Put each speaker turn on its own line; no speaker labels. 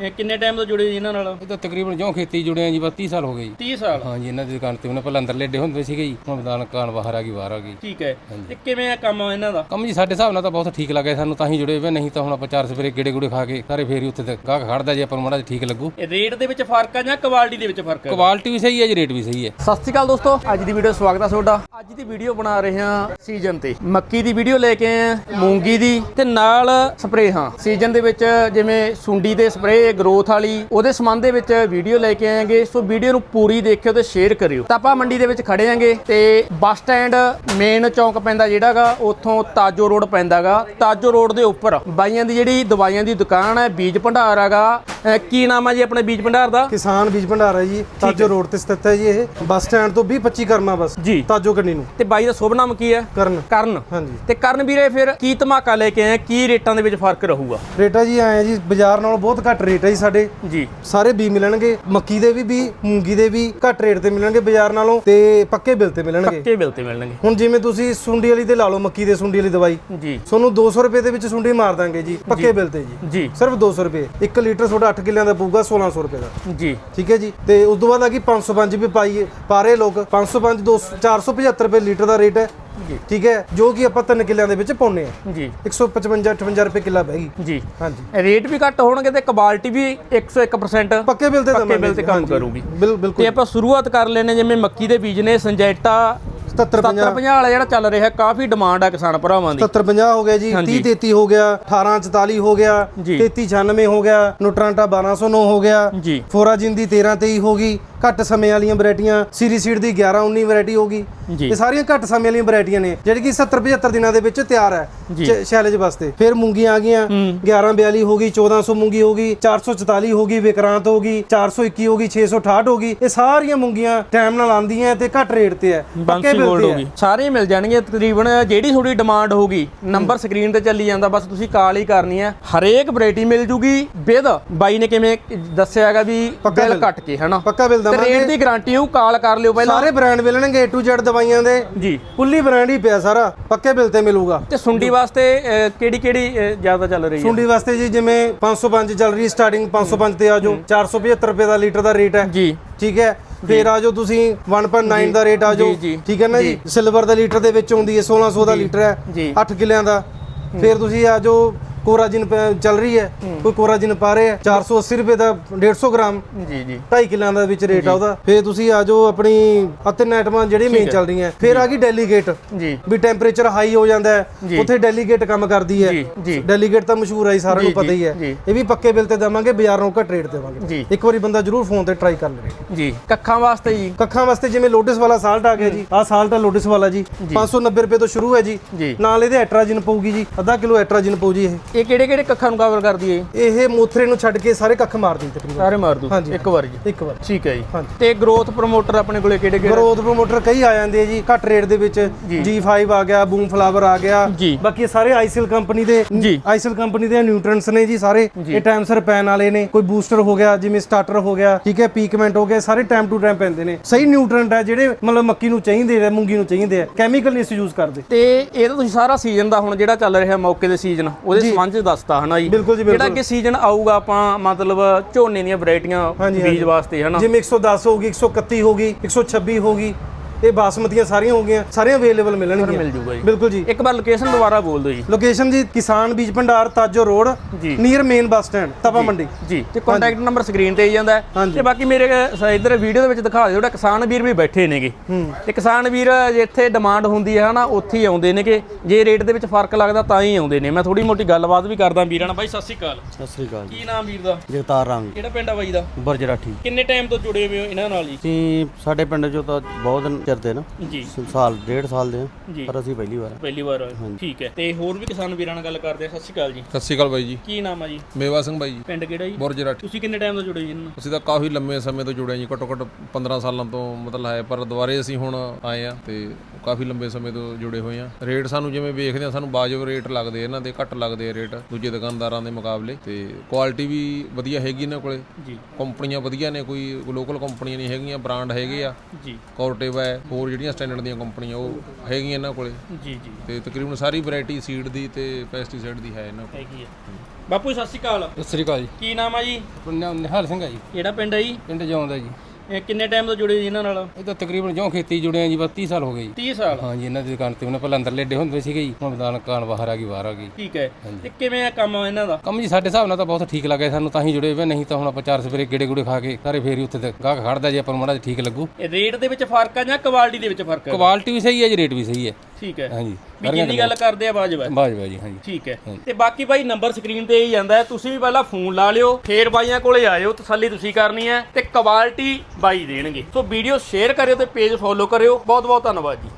ਇਹ ਕਿੰਨੇ ਟਾਈਮ ਤੋਂ ਜੁੜੇ ਜੀ ਇਹਨਾਂ ਨਾਲ?
ਇਹ ਤਾਂ ਤਕਰੀਬਨ ਜਿਉਂ ਖੇਤੀ ਜੁੜੇ ਆ ਜੀ ਬਸ 30 ਸਾਲ ਹੋ ਗਏ ਜੀ।
30 ਸਾਲ?
ਹਾਂ ਜੀ ਇਹਨਾਂ ਦੀ ਦੁਕਾਨ ਤੇ ਉਹਨਾਂ ਪਹਿਲਾਂ ਅੰਦਰ ਲੇਡੇ ਹੁੰਦੇ ਸੀਗੇ ਜੀ। ਹੁਣ ਦੁਕਾਨ ਕਾਂ ਬਾਹਰ ਆ ਗਈ ਬਾਹਰ ਆ ਗਈ।
ਠੀਕ ਹੈ। ਤੇ ਕਿਵੇਂ ਆ ਕੰਮ ਇਹਨਾਂ ਦਾ?
ਕੰਮ ਜੀ ਸਾਡੇ ਹਿਸਾਬ ਨਾਲ ਤਾਂ ਬਹੁਤ ਠੀਕ ਲੱਗਾ ਸਾਨੂੰ ਤਾਂ ਹੀ ਜੁੜੇ ਹੋਏ ਨਹੀਂ ਤਾਂ ਹੁਣ ਆਪਾਂ ਚਾਰ ਸਵੇਰੇ ਗੇੜੇ ਗੂੜੇ ਖਾ ਕੇ ਸਾਰੇ ਫੇਰ ਹੀ ਉੱਥੇ ਤੇ ਗਾਹਕ ਖੜਦਾ ਜੇ ਆਪਾਂ ਨੂੰ ਮਾੜਾ ਠੀਕ ਲੱਗੂ।
ਇਹ ਰੇਟ ਦੇ ਵਿੱਚ ਫ਼ਰਕ ਆ ਜਾਂ ਕੁਆਲਿਟੀ ਦੇ ਵਿੱਚ ਫ਼ਰਕ ਆ?
ਕੁਆਲਿਟੀ ਵੀ ਸਹੀ ਹੈ ਜੀ ਰੇਟ ਵੀ ਸਹੀ ਹੈ।
ਸਤਿ ਸ਼੍ਰੀ ਅਕਾਲ ਦੋਸਤੋ ਅੱਜ ਦੀ ਵੀਡੀਓ ਸਵਾਗਤ ਹੈ ਤੁਹਾਡਾ। ਅੱਜ ਦੀ ਵੀਡੀਓ ਬਣਾ ਰਹੇ ਹਾਂ ਸੀਜ਼ਨ ਤੇ। ਮੱਕੀ ਦੀ ਵੀਡੀਓ ਲੈ ਕੇ ਆਏ ਹਾਂ, ਮੂੰਗੀ ਦੀ ਤੇ ਨਾਲ ਸਪਰੇਅ ਹਾਂ। ਸੀਜ਼ਨ ਦੇ ਵਿੱਚ ਜਿਵੇਂ ਸੁੰਡੀ ਦੇ ਸਪਰੇਅ ਗਰੋਥ ਵਾਲੀ, ਉਹਦੇ ਸੰਬੰਧ ਦੇ ਵਿੱਚ ਵੀਡੀਓ ਲੈ ਕੇ ਆਏਗੇ। ਸੋ ਵੀਡੀਓ ਨੂੰ ਪੂਰੀ ਦੇਖਿਓ ਤੇ ਸ਼ੇਅਰ ਕਰਿਓ। ਤਾਂ ਆਪਾਂ ਮੰਡੀ ਦੇ ਵਿੱਚ ਖੜੇ ਆਂਗੇ ਤੇ ਬੱਸ ਸਟੈਂਡ ਮੇਨ ਚੌਂਕ ਪੈਂਦਾ ਜਿਹੜਾਗਾ, ਉੱਥੋਂ ਤਾਜੋ ਰੋਡ ਪੈਂਦਾਗਾ। ਤਾਜੋ ਰੋਡ ਦੇ ਉੱਪਰ ਬਾਈਆਂ ਦੀ ਜਿਹੜੀ ਦਵਾਈਆਂ ਦੀ ਦੁਕਾਨ ਹੈ, ਬੀਜ ਭੰਡਾਰ ਹੈਗਾ। ਕੀ ਨਾਮ ਹੈ ਜੀ ਆਪਣੇ ਬੀਜ ਭੰਡਾਰ ਦਾ?
ਕਿਸਾਨ ਬੀਜ ਭੰਡਾਰ ਹੈ ਜੀ ਤਾਜੋ ਰੋਡ ਤੇ ਸਥਿਤ ਹੈ ਜੀ ਇਹ। ਬੱਸ ਸਟੈਂਡ ਤੋਂ 20 25 ਕਰਮਾ ਬਸ
ਜੀ।
ਤਾਜੋ ਕੰਨੀ ਨੂੰ।
ਤੇ ਬਾਈ ਦਾ ਸ਼ੁਭ ਨਾਮ ਕੀ ਹੈ?
ਕਰਨ।
ਕਰਨ।
ਹਾਂਜੀ।
ਤੇ ਕਰਨ ਵੀਰੇ ਫਿਰ ਕੀ ਧਮਾਕਾ ਲੈ ਕੇ ਆਏ ਕੀ ਰੇਟਾਂ ਦੇ ਵਿੱਚ ਫ਼ਰਕ ਰਹੂਗਾ?
ਰੇਟਾ ਜੀ ਆਏ ਆ ਜੀ ਬਾਜ਼ਾਰ ਨਾਲੋਂ ਬਹੁਤ ਘੱਟ ਰੇਟ ਹੈ ਜੀ ਸਾਡੇ।
ਜੀ।
ਸਾਰੇ ਬੀ ਮਿਲਣਗੇ ਮੱਕੀ ਦੇ ਵੀ ਬੀ ਮੂੰਗੀ ਦੇ ਵੀ ਘੱਟ ਰੇਟ ਤੇ ਮਿਲਣਗੇ ਬਾਜ਼ਾਰ ਨਾਲੋਂ ਤੇ ਪੱਕੇ ਬਿੱਲ ਤੇ ਮਿਲਣਗੇ।
ਪੱਕੇ ਬਿੱਲ ਤੇ ਮਿਲਣਗੇ।
ਹੁਣ ਜਿਵੇਂ ਤੁਸੀਂ ਸੁੰਡੀ ਵਾਲੀ ਤੇ ਲਾ ਲਓ ਮੱਕੀ ਦੇ ਸੁੰਡੀ ਵਾਲੀ ਦਵਾਈ।
ਜੀ।
ਤੁਹਾਨੂੰ 200 ਰੁਪਏ ਦੇ ਵਿੱਚ ਸੁੰਡੀ ਮਾਰ ਦਾਂਗੇ ਜੀ ਪੱਕੇ ਬਿੱਲ ਤੇ ਜੀ।
ਜੀ।
ਸਿਰਫ 200 ਰੁਪਏ। 1 ਲੀਟਰ ਤੁਹਾਡਾ 8 ਕਿੱਲਿਆਂ ਦਾ ਪਊਗਾ 1600 ਰੁਪਏ ਦਾ।
ਜੀ।
ਠੀਕ ਹੈ ਜੀ? ਤੇ ਉਸ ਤੋਂ ਬਾਅਦ ਆ ਗਈ 505 ਵੀ ਪਾਈਏ ਪਾ ਰਹੇ ਲੋਕ। 505 200 475 ਰੁਪਏ ਲੀਟਰ ਦਾ ਰੇਟ ਹੈ।
ਜੀ।
ਠੀਕ ਹੈ? ਜੋ ਕਿ ਆਪਾਂ 3 ਕਿੱਲਿਆਂ ਦੇ ਵਿੱਚ ਪਾਉਨੇ ਆ
ਜੀ।
155 58 ਰੁਪਏ ਕਿੱਲਾ ਬਹਿਗੀ
ਜੀ।
ਹਾਂਜੀ।
ਰੇਟ ਵੀ ਘੱਟ ਹੋਣਗੇ ਤੇ ਕੁਆਲਿਟੀ ਵੀ 101%
ਪੱਕੇ ਬਿੱਲ ਤੇ
ਪੱਕੇ
ਦਵਾਂਗੇ
ਬਿੱਲ ਤੇ
ਜੀ,
ਕੰਮ। ਕਰੂਗੀ।
ਬਿਲ
ਤੇ
ਬਿਲਕੁਲ
ਆਪਾਂ ਸ਼ੁਰੂਆਤ ਕਰ ਲੈਨੇ ਜਿਵੇਂ ਮੱਕੀ ਦੇ ਬੀਜ ਨੇ ਸੰਜੈਟਾ
77 50
7050 ਵਾਲਾ ਜਿਹੜਾ ਚੱਲ ਰਿਹਾ ਕਾਫੀ ਡਿਮਾਂਡ ਆ ਕਿਸਾਨ ਭਰਾਵਾਂ ਦੀ।
77 50 ਹੋ ਗਿਆ ਜੀ
ਹਾਂਜੀ।
30 33 ਹੋ ਗਿਆ 18 44 ਹੋ ਗਿਆ
ਜੀ।
33 96 ਹੋ ਗਿਆ ਨੋਟਰਾਂਟਾ 1209 ਹੋ ਗਿਆ
ਜੀ।
ਫੋਰਾਜਿਨ ਦੀ 13 23 ਹੋ ਗਈ ਘੱਟ ਸਮੇਂ ਵਾਲੀਆਂ ਵੈਰਾਈਟੀਆਂ ਸੀਰੀ ਸੀਡ ਦੀ 11 19 ਵੈਰਾਈਟੀ ਹੋ ਗਈ।
ਜੀ।
ਇਹ ਸਾਰੀਆਂ ਘੱਟ ਸਮੇਂ ਵਾਲੀਆਂ ਵੈਰਾਈਟੀਆਂ ਨੇ ਜਿਹੜੀ ਕਿ 70 75 ਦਿਨਾਂ ਦੇ ਵਿੱਚ ਤਿਆਰ ਹੈ ਸ਼ੈਲੇਜ ਵਾਸਤੇ। ਫਿਰ ਮੂੰਗੀਆਂ ਆ ਗਈਆਂ 11 42 ਹੋ ਗਈ 1400 ਮੂੰਗੀ ਹੋ ਗਈ 444 ਹੋ ਗਈ ਵਿਕਰਾਂਤ ਹੋ ਗਈ 421 ਹੋ ਗਈ 668 ਹੋ ਗਈ ਇਹ ਸਾਰੀਆਂ ਮੂੰਗੀਆਂ ਟਾਈਮ ਨਾਲ ਆਂਦੀਆਂ ਤੇ ਘੱਟ ਰੇਟ ਤੇ ਹੈ। ਬਿੱਲ
ਗੋਲਡ ਹੋ। ਗਈ। ਸਾਰੇ ਮਿਲ ਜਾਣਗੇ। ਤਕਰੀਬਨ ਜਿਹੜੀ ਤੁਹਾਡੀ ਡਿਮਾਂਡ ਹੋਗੀ ਨੰਬਰ ਸਕਰੀਨ ਤੇ ਚੱਲੀ ਜਾਂਦਾ ਬਸ ਤੁਸੀਂ ਕਾਲ ਹੀ ਕਰਨੀ ਹੈ। ਹਰੇਕ ਵੈਰਾਈਟੀ ਮਿਲ ਜੂਗੀ। ਵਿਦ ਬਾਈ ਨੇ ਕਿਵੇਂ ਦੱਸਿਆ ਹੈਗਾ ਵੀ ਬਿੱਲ। ਕੱਟ ਕੇ ਹਨਾ?
ਪੱਕਾ ਬਿੱਲ ਦਵਾਂਗੇ।
ਰੇਟ ਦੀ ਗਾਰੰਟੀ ਉਹ ਕਾਲ ਕਰ ਲਿਓ ਪਹਿਲਾਂ।
ਸਾਰੇ ਬ੍ਰਾਂਡ ਮਿਲਣਗੇ A to Z ਦਵਾਈਆਂ ਦੇ।
ਜੀ।
ਫੁੱਲੀ ਬ੍ਰਾਂਡ ਹੀ ਪਿਆ ਸਾਰਾ। ਪੱਕੇ ਬਿੱਲ ਤੇ ਮਿਲੂਗਾ।
ਤੇ ਸੁੰਡੀ ਵਾਸਤੇ ਕਿਹੜੀ ਕਿਹੜੀ ਜ਼ਿਆਦਾ ਚੱਲ ਰਹੀ ਹੈ?
ਸੁੰਡੀ ਵਾਸਤੇ ਜੀ ਜਿਵੇਂ 505 ਚੱਲ ਰਹੀ ਸਟਾਰਟਿੰਗ 505 ਤੇ ਆ ਜਾਓ। 475 ਰੁਪਏ ਦਾ ਲੀਟਰ ਦਾ ਰੇਟ ਹੈ।
ਜੀ।
ਠੀਕ ਹੈ। ਫੇਰ ਆ ਜਾਓ ਤੁਸੀਂ 1.9 ਦਾ ਰੇਟ ਆ ਜਾਓ ਠੀਕ ਹੈ ਨਾ ਜੀ? ਸਿਲਵਰ ਦਾ ਲੀਟਰ ਦੇ ਵਿੱਚ ਆਉਂਦੀ ਹੈ 1600 ਦਾ ਲੀਟਰ ਹੈ
ਜੀ।
8 ਕਿੱਲਿਆਂ ਦਾ। ਫੇਰ ਤੁਸੀਂ ਆ ਜਾਓ ਕੋਰਾਜਿਨ ਚੱਲ ਰਹੀ ਹੈ ਕੋਈ ਕੋਰਾਜਿਨ ਪਾ ਰਹੇ ਹੈ 480 ਰੁਪਏ ਦਾ 150 ਗ੍ਰਾਮ
ਜੀ ਜੀ।
2.5 ਕਿੱਲਿਆਂ ਦਾ ਵਿੱਚ ਰੇਟ ਆ ਉਹਦਾ। ਫੇਰ ਤੁਸੀਂ ਆ ਜਾਓ ਆਪਣੀ ਅਤਿਨ ਆਈਟਮਾਂ ਜਿਹੜੀ ਮੇਨ ਚੱਲ ਰਹੀਆਂ। ਫੇਰ ਆ ਗਈ ਡੈਲੀਗੇਟ।
ਜੀ।
ਵੀ ਟੈਂਪਰੇਚਰ ਹਾਈ ਹੋ ਜਾਂਦਾ। ਹੈ। ਉੱਥੇ ਡੈਲੀਗੇਟ ਕੰਮ ਕਰਦੀ ਹੈ। ਡੈਲੀਗੇਟ ਤਾਂ ਮਸ਼ਹੂਰ ਹੈ ਜੀ, ਸਾਰਿਆਂ ਨੂੰ ਪਤਾ ਹੀ ਹੈ। ਇਹ ਵੀ ਪੱਕੇ ਬਿੱਲ ਤੇ ਦੇਵਾਂਗੇ ਬਾਜ਼ਾਰ ਨਾਲੋਂ ਘੱਟ ਰੇਟ ਦੇਵਾਂਗੇ। ਇੱਕ ਵਾਰੀ ਬੰਦਾ ਜਰੂਰ ਫੋਨ ਤੇ ਟਰਾਈ ਕਰ ਲਵੇ।
ਜੀ। ਕੱਖਾਂ ਵਾਸਤੇ ਜੀ।
ਕੱਖਾਂ ਵਾਸਤੇ ਜਿਵੇਂ ਲੋਟਸ ਵਾਲਾ ਸਾਲਟ ਆ ਗਿਆ ਜੀ ਆਹ ਸਾਲਟ ਆ ਲੋਟਸ ਵਾਲਾ ਜੀ। 590 ਰੁਪਏ ਤੋਂ ਸ਼ੁਰੂ ਹੈ ਜੀ।
ਜੀ।
ਨਾਲ ਇਹਦੇ ਐਟਰਾਜਿਨ ਪਊਗੀ ਜੀ ਅੱਧਾ ਕਿਲੋ ਐਟਰਾਜਿਨ ਪਊ ਜੀ ਇਹ।
ਇਹ ਕਿਹੜੇ ਕਿਹੜੇ ਕੱਖਾਂ ਨੂੰ ਕਵਰ ਕਰਦੀ ਹੈ
ਇਹ ਮੋਥਰੇ ਨੂੰ ਛੱਡ ਕੇ ਸਾਰੇ ਕੱਖ ਮਾਰ ਦਿੰਦੇ ਤਕਰੀਬਨ।
ਸਾਰੇ ਮਾਰ ਦੂ
ਹਾਂਜੀ।
ਇੱਕ ਵਾਰ ਜੀ।
ਇੱਕ ਵਾਰ।
ਠੀਕ ਹੈ ਜੀ।
ਹਾਂਜੀ।
ਤੇ ਗਰੋਥ ਪ੍ਰੋਮੋਟਰ ਆਪਣੇ ਕੋਲੇ ਕਿਹੜੇ ਕਿਹੜੇ?
ਗਰੋਥ ਪ੍ਰੋਮੋਟਰ ਕਈ ਆ ਜਾਂਦੇ ਆ ਜੀ ਘੱਟ ਰੇਟ ਦੇ ਵਿੱਚ। G5 ਆ ਗਿਆ ਬੂਮ ਫਲਾਵਰ ਆ ਗਿਆ।
ਜੀ।
ਬਾਕੀ ਇਹ ਸਾਰੇ ਆਈਸਲ ਕੰਪਨੀ ਦੇ
ਜੀ।
ਆਈਸਲ ਕੰਪਨੀ ਦੇ ਨਿਊਟ੍ਰੈਂਟਸ ਨੇ ਜੀ ਸਾਰੇ। ਇਹ ਟਾਈਮ ਸਰ ਪੈਣ ਵਾਲੇ ਨੇ। ਕੋਈ ਬੂਸਟਰ ਹੋ ਗਿਆ ਜਿਵੇਂ ਸਟਾਰਟਰ ਹੋ ਗਿਆ ਠੀਕ ਹੈ ਪੀਕਮੈਂਟ ਹੋ ਗਿਆ ਸਾਰੇ ਟਾਈਮ ਟੂ ਟਾਈਮ ਪੈਂਦੇ ਨੇ। ਸਹੀ ਨਿਊਟ੍ਰੈਂਟ ਹੈ ਜਿਹੜੇ ਮਤਲਬ ਮੱਕੀ ਨੂੰ ਚਾਹੀਦੇ ਆ ਮੂੰਗੀ ਨੂੰ ਚਾਹੀਦੇ ਆ। ਕੈਮੀਕਲ ਨਹੀਂ ਯੂਜ਼ ਕਰਦੇ।
ਤੇ ਇਹ ਤਾਂ ਤੁਸੀਂ ਸਾਰਾ ਸੀਜ਼ਨ ਦਾ ਹੁਣ ਜਿਹੜਾ ਚੱਲ ਰਿਹਾ ਮੌਕੇ ਦੇ ਸੀਜ਼ਨ ਉਹਦੇ ਚ ਦੱਸਤਾ ਹਨਾ ਜੀ
ਬਿਲਕੁਲ ਜੀ,
ਜਿਹੜਾ। ਅੱਗੇ ਸੀਜ਼ਨ ਆਊਗਾ ਆਪਾਂ ਮਤਲਬ ਝੋਨੇ ਦੀਆਂ ਵੈਰਾਈਟੀਆਂ ਬੀਜ। ਵਾਸਤੇ ਹਨਾ
ਜਿਵੇਂ 110 ਹੋਗੀ 131 ਹੋਗੀ 126 ਹੋਗੀ ਇਹ ਬਾਸਮਤੀਆਂ ਸਾਰੀਆਂ ਹੋ ਗਈਆਂ ਸਾਰੀਆਂ ਅਵੇਲੇਬਲ ਮਿਲਣਗੀਆਂ।
ਮਿਲ ਜੂਗਾ ਜੀ।
ਬਿਲਕੁਲ ਜੀ।
ਇੱਕ ਵਾਰ ਲੋਕੇਸ਼ਨ ਦੁਬਾਰਾ ਬੋਲ ਦਿਓ ਜੀ।
ਲੋਕੇਸ਼ਨ ਜੀ ਕਿਸਾਨ ਬੀਜ ਭੰਡਾਰ ਤਾਜੋ ਰੋਡ
ਜੀ।
Near main bus stand Tapa Mandi.
ਜੀ। ਤੇ ਕੰਟੈਕਟ ਨੰਬਰ ਸਕਰੀਨ ਤੇ ਹੀ। ਜਾਂਦਾ। ਤੇ ਬਾਕੀ ਮੇਰੇ ਇੱਧਰ ਵੀਡੀਓ ਦੇ ਵਿੱਚ ਦਿਖਾ ਦਿਓ ਜਿਹੜਾ ਕਿਸਾਨ ਵੀਰ ਵੀ ਬੈਠੇ ਨੇਗੇ। ਤੇ ਕਿਸਾਨ ਵੀਰ ਜਿੱਥੇ ਡਿਮਾਂਡ ਹੁੰਦੀ ਹੈ ਹਨਾ ਉੱਥੇ ਹੀ ਆਉਂਦੇ ਨੇਗੇ। ਜੇ ਰੇਟ ਦੇ ਵਿੱਚ ਫ਼ਰਕ ਲੱਗਦਾ ਤਾਂ ਹੀ ਆਉਂਦੇ ਨੇ। ਮੈਂ ਥੋੜੀ ਮੋਟੀ ਗੱਲਬਾਤ ਵੀ ਕਰਦਾ ਵੀਰਾਂ ਨਾਲ। ਬਾਈ ਸਤਿ ਸ਼੍ਰੀ ਅਕਾਲ।
ਸਤਿ ਸ੍ਰੀ ਅਕਾਲ
ਕੀ ਨਾਮ ਵੀਰ ਦਾ?
ਜਗਤਾਰ ਰੰਗ
ਕਿਹੜਾ ਪਿੰਡ ਆ ਬਾਈ ਦਾ?
ਬਰਜਰਾਠੀ
ਕਿੰਨੇ ਟਾਈਮ ਤੋਂ ਜੁੜੇ ਹੋਏ ਹੋ ਇਹਨਾਂ ਨਾਲ ਜੀ?
ਸਾਡੇ ਪਿੰਡ ਚੋਂ ਤਾਂ ਬਹੁਤ ਦਿਨ ਚਿਰ ਦੇ ਨਾ
ਜੀ।
ਸਾਲ ਡੇਢ ਸਾਲ ਦੇ
ਜੀ।
ਪਰ ਅਸੀਂ ਪਹਿਲੀ ਵਾਰ ਆ।
ਪਹਿਲੀ ਵਾਰ ਆਏ। ਠੀਕ ਹੈ। ਤੇ ਹੋਰ ਵੀ ਕਿਸਾਨ ਵੀਰਾਂ ਨਾਲ ਗੱਲ ਕਰਦੇ ਆ। ਸਤਿ ਸ਼੍ਰੀ ਅਕਾਲ ਜੀ।
ਸਤਿ ਸ਼੍ਰੀ ਅਕਾਲ ਬਾਈ ਜੀ।
ਕੀ ਨਾਮ ਆ ਜੀ?
ਮੇਵਾ ਸਿੰਘ ਬਾਈ ਜੀ।
ਪਿੰਡ ਕਿਹੜਾ ਜੀ?
ਬੁਰਜ ਰਾਠੀ।
ਤੁਸੀਂ ਕਿੰਨੇ ਟਾਈਮ ਤੋਂ ਜੁੜੇ ਜੀ ਇਹਨਾਂ ਨਾਲ?
ਅਸੀਂ ਤਾਂ ਕਾਫੀ ਲੰਮੇ ਸਮੇਂ ਤੋਂ ਜੁੜੇ ਹਾਂ ਜੀ। ਘੱਟੋ ਘੱਟ 15 ਸਾਲਾਂ ਤੋਂ ਮਤਲਬ ਹੈ ਪਰ ਦੁਬਾਰੇ ਅਸੀਂ ਹੁਣ ਆਏ ਆ ਤੇ ਕਾਫੀ ਲੰਬੇ ਸਮੇਂ ਤੋਂ ਜੁੜੇ ਹੋਏ ਆ। ਰੇਟ ਸਾਨੂੰ ਜਿਵੇਂ ਵੇਖਦੇ ਆ ਸਾਨੂੰ ਵਾਜਬ ਰੇਟ ਲੱਗਦੇ ਇਹਨਾਂ ਦੇ ਘੱਟ ਲੱਗਦੇ ਆ ਰੇਟ ਦੂਜੇ ਦੁਕਾਨਦਾਰਾਂ ਦੇ ਮੁਕਾਬਲੇ। ਤੇ ਕੁਆਲਿਟੀ ਵੀ ਵਧੀਆ ਹੈਗੀ ਇਹਨਾਂ ਕੋਲੇ।
ਜੀ।
ਕੰਪਨੀਆਂ ਵਧੀਆ ਨੇ ਕੋਈ ਲੋਕਲ ਕੰਪਨੀਆਂ ਨਹੀਂ ਹੈਗੀਆਂ ਬ੍ਰਾਂਡ ਹੈਗੇ ਆ।
ਜੀ।
ਕੋਰਟੇਵਾ ਹੈ ਹੈ ਹੋਰ ਜਿਹੜੀਆਂ ਸਟੈਂਡਰਡ ਦੀਆਂ ਕੰਪਨੀਆਂ ਉਹ ਹੈਗੀਆਂ ਇਹਨਾਂ ਕੋਲੇ?
ਜੀ ਜੀ।
ਤੇ ਤਕਰੀਬਨ ਸਾਰੀ ਵੈਰਾਈਟੀ ਸੀਡ ਦੀ ਤੇ ਪੈਸਟੀਸਾਈਡ ਦੀ ਹੈ ਇਹਨਾਂ ਕੋਲ।
ਹੈਗੀ ਆ। ਬਾਪੂ ਜੀ, ਸਤਿ ਸ਼੍ਰੀ ਅਕਾਲ।
ਸਤਿ ਸ੍ਰੀ ਅਕਾਲ ਜੀ।
ਕੀ ਨਾਮ ਆ ਜੀ?
ਨਿਹਾਲ ਸਿੰਘ ਆ ਜੀ।
ਕਿਹੜਾ ਪਿੰਡ ਹੈ ਜੀ?
ਪਿੰਡ ਜਾਉਂਦਾ ਜੀ।
ਇਹ ਕਿੰਨੇ ਟਾਈਮ ਤੋਂ ਜੁੜੇ ਜੀ ਇਹਨਾਂ ਨਾਲ?
ਇਹ ਤਾਂ ਤਕਰੀਬਨ ਜਿਉਂ ਖੇਤੀ ਜੁੜੇ ਆ ਜੀ ਬਸ 30 ਸਾਲ ਹੋ ਗਏ ਜੀ।
30 ਸਾਲ?
ਹਾਂ ਜੀ ਇਹਨਾਂ ਦੀ ਦੁਕਾਨ ਤੇ ਉਹਨੇ ਪਹਿਲਾਂ ਅੰਦਰ ਲੈਡੇ ਹੁੰਦੇ ਸੀਗੇ ਜੀ। ਹੁਣ ਦੁਕਾਨ ਕਾਂ ਬਾਹਰ ਆ ਗਈ ਬਾਹਰ ਆ ਗਈ।
ਠੀਕ ਹੈ। ਤੇ ਕਿਵੇਂ ਆ ਕੰਮ ਇਹਨਾਂ ਦਾ?
ਕੰਮ ਜੀ ਸਾਡੇ ਹਿਸਾਬ ਨਾਲ ਤਾਂ ਬਹੁਤ ਠੀਕ ਲੱਗਾ ਸਾਨੂੰ ਤਾਂ ਹੀ ਜੁੜੇ ਹੋਏ ਨਹੀਂ ਤਾਂ ਹੁਣ ਆਪਾਂ ਚਾਰ ਸਵੇਰੇ ਗੇੜੇ ਗੂੜੇ ਖਾ ਕੇ ਸਾਰੇ ਫੇਰ ਹੀ ਉੱਥੇ ਗਾਹਕ ਖੜਦਾ ਜੇ ਆਪਾਂ ਨੂੰ ਮਾੜਾ ਠੀਕ ਲੱਗੂ।
ਇਹ ਰੇਟ ਦੇ ਵਿੱਚ ਫ਼ਰਕ ਆ ਜਾਂ ਕੁਆਲਿਟੀ ਦੇ ਵਿੱਚ ਫ਼ਰਕ ਹੈ
ਕੁਆਲਿਟੀ ਵੀ ਸਹੀ ਹੈ ਜੀ ਰੇਟ ਵੀ ਸਹੀ ਹੈ।
ਠੀਕ ਹੈ।
ਹਾਂਜੀ।
ਵੀ ਜਿੰਨੀ ਗੱਲ ਕਰਦੇ ਆ ਹੈ
ਬਾਜਵਾ ਜੀ ਹਾਂਜੀ।
ਠੀਕ ਹੈ। ਤੇ ਬਾਕੀ ਬਾਈ ਨੰਬਰ ਸਕਰੀਨ ਤੇ ਹੀ ਜਾਂਦਾ ਤੁਸੀਂ ਵੀ ਪਹਿਲਾਂ ਫੋਨ ਲਾ ਲਿਓ। ਫੇਰ ਬਾਈਆਂ ਕੋਲੇ ਆਇਓ। ਤਸੱਲੀ ਤੁਸੀਂ ਕਰਨੀ ਹੈ। ਤੇ ਕੁਆਲਿਟੀ ਬਾਈ ਦੇਣਗੇ। ਸੋ ਵੀਡੀਓ ਸ਼ੇਅਰ ਕਰਿਓ ਤੇ ਪੇਜ ਫੋਲੋ ਕਰਿਓ। ਬਹੁਤ ਬਹੁਤ ਧੰਨਵਾਦ ਜੀ।